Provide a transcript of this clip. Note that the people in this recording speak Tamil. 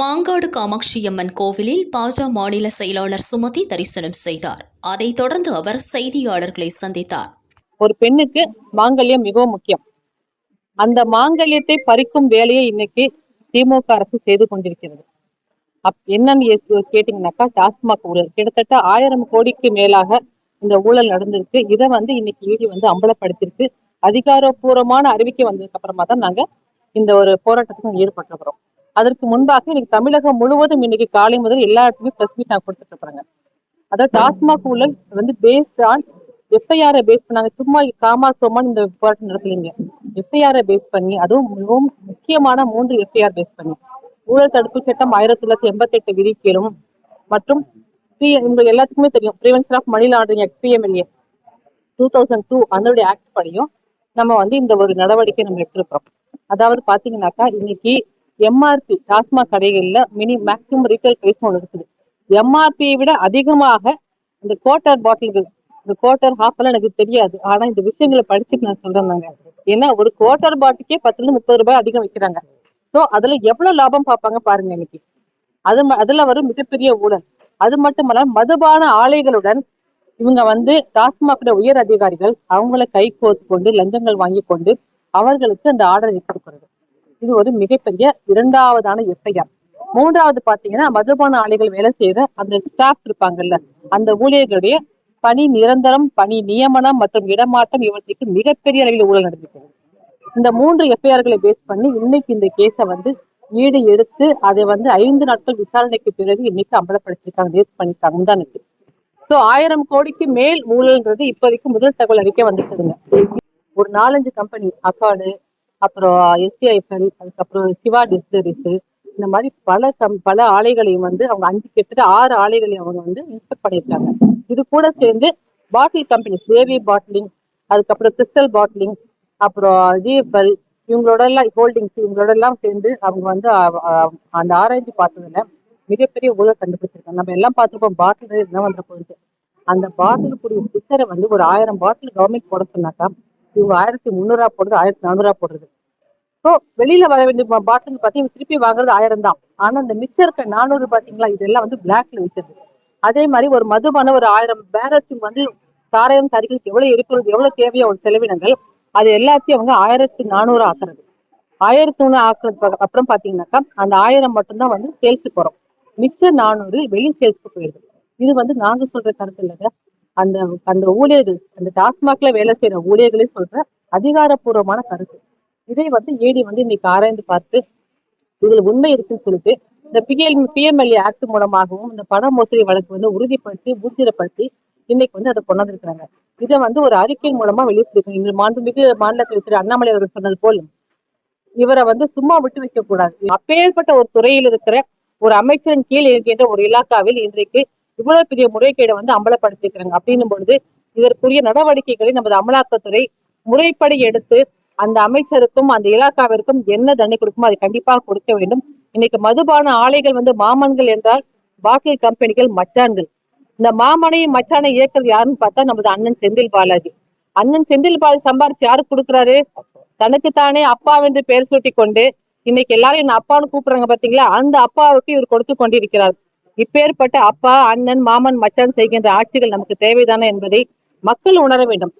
மாங்காடு காமாட்சியம்மன் கோவிலில் பாஜ மாநில செயலாளர் சுமதி தரிசனம் செய்தார். அதைத் தொடர்ந்து அவர் செய்தியாளர்களை சந்தித்தார். ஒரு பெண்ணுக்கு மாங்கல்யம் மிகவும் முக்கியம். அந்த மாங்கல்யத்தை பறிக்கும் வேலையை இன்னைக்கு திமுக அரசு செய்து கொண்டிருக்கிறது. அப் என்னன்னு கேட்டீங்கன்னாக்கா டாஸ்மாக் ஊழல். கிட்டத்தட்ட ஆயிரம் கோடிக்கு மேலாக இந்த ஊழல் நடந்திருக்கு. இதை வந்து இன்னைக்கு ஈடி வந்து அம்பலப்படுத்தியிருக்கு. அதிகாரப்பூர்வமான அறிவிக்கை வந்ததுக்கு அப்புறமா தான் நாங்க இந்த ஒரு போராட்டத்துக்கு ஈடுபட்டிருக்கிறோம் அதற்கு முன்பாக இன்னைக்கு தமிழகம் முழுவதும் இன்னைக்கு காலை முதல் எல்லா இடத்துலயும் பிரஸ் மீட் நான் கொடுத்துட்டு இருக்கிறேங்க. அதாவது டாஸ்மாக் ஊழல் வந்து பேஸ்ட் ஆன் எஃப்ஐஆரை பேஸ் பண்ணாங்க. சும்மா காமா சோமான்னு இந்த போராட்டம் நடத்தலைங்க எஃப்ஐஆரை பேஸ் பண்ணி அதுவும் மிகவும் முக்கியமான மூன்று எஃப்ஐஆர் பேஸ் பண்ணி. ஊழல் தடுப்பு சட்டம் ஆயிரத்தி தொள்ளாயிரத்தி எண்பத்தி எட்டு விதிக்கலும் மற்றும் P- உங்களுக்கு எல்லாத்துக்குமே தெரியும். Prevention of money laundering act PMLA two thousand two அதனுடைய ஆக்ட் படியும் நம்ம வந்து இந்த ஒரு நடவடிக்கை நம்ம எடுத்திருக்கிறோம். அதாவது பாத்தீங்கன்னாக்கா இன்னைக்கு எம்ஆர்பி டாஸ்மாக் கடைகளில் மினி மேக்ஸிமம் ரீட்டைல் பிரைஸ் ஒன்று இருக்குது. எம்ஆர்பியை விட அதிகமாக இந்த குவார்ட்டர் பாட்டில்கள் இந்த குவார்ட்டர் ஹாஃப் எனக்கு தெரியாது. ஆனால் இந்த விஷயங்களை படிச்சுட்டு நான் சொல்கிறேன் நாங்கள் ஏன்னா ஒரு குவார்ட்டர் பாட்டிக்கே பத்துலேருந்து முப்பது ரூபாய் அதிகம் விற்கிறாங்க ஸோ அதுல எவ்வளவு லாபம் பார்ப்பாங்க பாருங்க இன்னைக்கு. அது அதில் அதுல வரும் மிகப்பெரிய ஊழல். அது மட்டுமல்ல மதுபான ஆலைகளுடன் இவங்க வந்து டாஸ்மாக் உயர் அதிகாரிகள் அவங்கள கை கோர்த்து கொண்டு லஞ்சங்கள் வாங்கி கொண்டு அவர்களுக்கு அந்த ஆர்டரை கொடுக்கிறது இது ஒரு மிகப்பெரிய இரண்டாவதான எஃப்ஐஆர். மூன்றாவது பாத்தீங்கன்னா மதுபான ஆலைகள் வேலை செய்யற அந்த ஸ்டாஃப் இருப்பாங்கல்ல அந்த ஊழியர்களுடைய பணி நிரந்தரம் பணி நியமனம் மற்றும் இடமாற்றம் இவற்றுக்கு மிகப்பெரிய அளவில் ஊழல் நடந்திருக்கிறது இந்த மூன்று எஃப்ஐஆர்களை பேஸ் பண்ணி இன்னைக்கு இந்த கேஸை வந்து ஈடு எடுத்து அதை வந்து ஐந்து நாட்கள் விசாரணைக்கு பிறகு இன்னைக்கு அம்பலப்படுத்திருக்காங்க பேஸ் பண்ணிருக்காங்க முந்தானத்து ஸோ ஆயிரம் கோடிக்கு மேல் ஊழல்ன்றது இப்போதைக்கு முதல் தகவல் அறிக்கை வந்துருக்குதுங்க. ஒரு நாலஞ்சு கம்பெனி அக்காடு அப்புறம் எஸ்டிஐஎஃப்எல் அதுக்கப்புறம் சிவா டிஸ்டரிஸ் இந்த மாதிரி பல சம் பல ஆலைகளையும் வந்து அவங்க அஞ்சு கிட்டத்தட்ட ஆறு ஆலைகளையும் அவங்க வந்து இன்ஸ்பெக்ட் பண்ணியிருக்காங்க. இது கூட சேர்ந்து பாட்டில் கம்பெனிஸ் ஏவி பாட்டிலிங் அதுக்கப்புறம் கிறிஸ்டல் பாட்டிலிங் அப்புறம் ஜிஎஃப்எல் இவங்களோட எல்லாம் ஹோல்டிங்ஸ் இவங்களோட எல்லாம் சேர்ந்து அவங்க வந்து அந்த ஆராய்ச்சி பார்த்ததுல மிகப்பெரிய ஊழல் கண்டுபிடிச்சிருக்காங்க. நம்ம எல்லாம் பார்த்துருப்போம் பாட்டில் என்ன வந்து போயிட்டு அந்த பாட்டில் கூடிய ஸ்டிக்கரை வந்து ஒரு ஆயிரம் பாட்டில் கவர்மெண்ட் போட சொன்னாக்கா இவங்க ஆயிரத்தி முந்நூறுவா போடுறது ஆயிரத்தி நானூறுரூவா போடுறது. ஸோ வெளியில வர வேண்டிய பாட்டில் பார்த்தீங்கன்னா திருப்பி வாங்குறது ஆயிரம் தான். ஆனா இந்த மிச்சம் இருக்க நானூறு பாத்தீங்களா இதெல்லாம் வந்து பிளாக்ல விற்கிறது அதே மாதிரி ஒரு மதுபான ஒரு ஆயிரம் பேரத்துக்கு வந்து சாராயம் தறிகளுக்கு எவ்வளவு இருக்கிறது எவ்வளவு தேவையோ ஒரு செலவினங்கள் அது எல்லாத்தையும் அவங்க ஆயிரத்தி நானூறு ஆக்குறது. ஆயிரத்தி ஒன்று ஆக்குறதுக்கு அப்புறம் அப்புறம் பாத்தீங்கன்னாக்கா அந்த ஆயிரம் மட்டும்தான் வந்து சேல்ஸுக்கு வரும் மிச்ச நானூறு வெளி சேல்ஸ்க்கு போயிடுது. இது வந்து நாங்க சொல்ற கருத்து இல்லைங்க. அந்த அந்த ஊழியர்கள் அந்த டாஸ்மாக்ல வேலை செய்யற ஊழியர்களே சொல்ற அதிகாரப்பூர்வமான கருத்து. இதை வந்து ஏடி வந்து இன்னைக்கு ஆராய்ந்து பார்த்து இதுல உண்மை இருக்குன்னு சொல்லிட்டு இந்த பிஎல் பிஎம்எல்ஏ ஆக்ட் மூலமாகவும் இந்த பண மோசடி வழக்கு வந்து உறுதிப்படுத்தி ஊர்ஜிதப்படுத்தி இன்னைக்கு வந்து அதை கொண்டு வந்திருக்கிறாங்க. இதை வந்து ஒரு அறிக்கை மூலமா வெளியிட்டிருக்கோம். இன்று மாண்புமிகு மாநிலத்தில் திரு அண்ணாமலை அவர்கள் சொன்னது போல் இவரை வந்து சும்மா விட்டு வைக்க கூடாது அப்பேற்பட்ட ஒரு துறையில் இருக்கிற ஒரு அமைச்சரின் கீழ் இருக்கின்ற ஒரு இலாக்காவில் இன்றைக்கு இவ்வளவு பெரிய முறைகேடை வந்து அம்பலப்படுத்திருக்கிறாங்க அப்படின்னும் பொழுது இதற்குரிய நடவடிக்கைகளை நமது அமலாக்கத்துறை முறைப்படி எடுத்து அந்த அமைச்சருக்கும் அந்த இலாக்காவிற்கும் என்ன தண்டனை கொடுக்குமோ அதை கண்டிப்பாக கொடுக்க வேண்டும். இன்னைக்கு மதுபான ஆலைகள் வந்து மாமன்கள் என்றால் பாட்டில் கம்பெனிகள் மச்சான்கள். இந்த மாமனையும் மச்சானை இயக்குறது யாருன்னு பார்த்தா நமது அண்ணன் செந்தில் பாலாஜி. அண்ணன் செந்தில் பாலாஜி சம்பாரிச்சு யாருக்கு கொடுக்குறாரு? தனக்குத்தானே அப்பாவென்று பெயர் சூட்டி கொண்டு இன்னைக்கு எல்லாரும் என்ன அப்பான்னு கூப்பிடுறாங்க பாத்தீங்களா? அந்த அப்பாவுக்கு இவர் கொடுத்து கொண்டிருக்கிறார். இப்பேற்பட்ட அப்பா அண்ணன் மாமன் மச்சான் செய்கின்ற ஆட்சிகள் நமக்கு தேவைதானே என்பதை மக்கள் உணர வேண்டும்.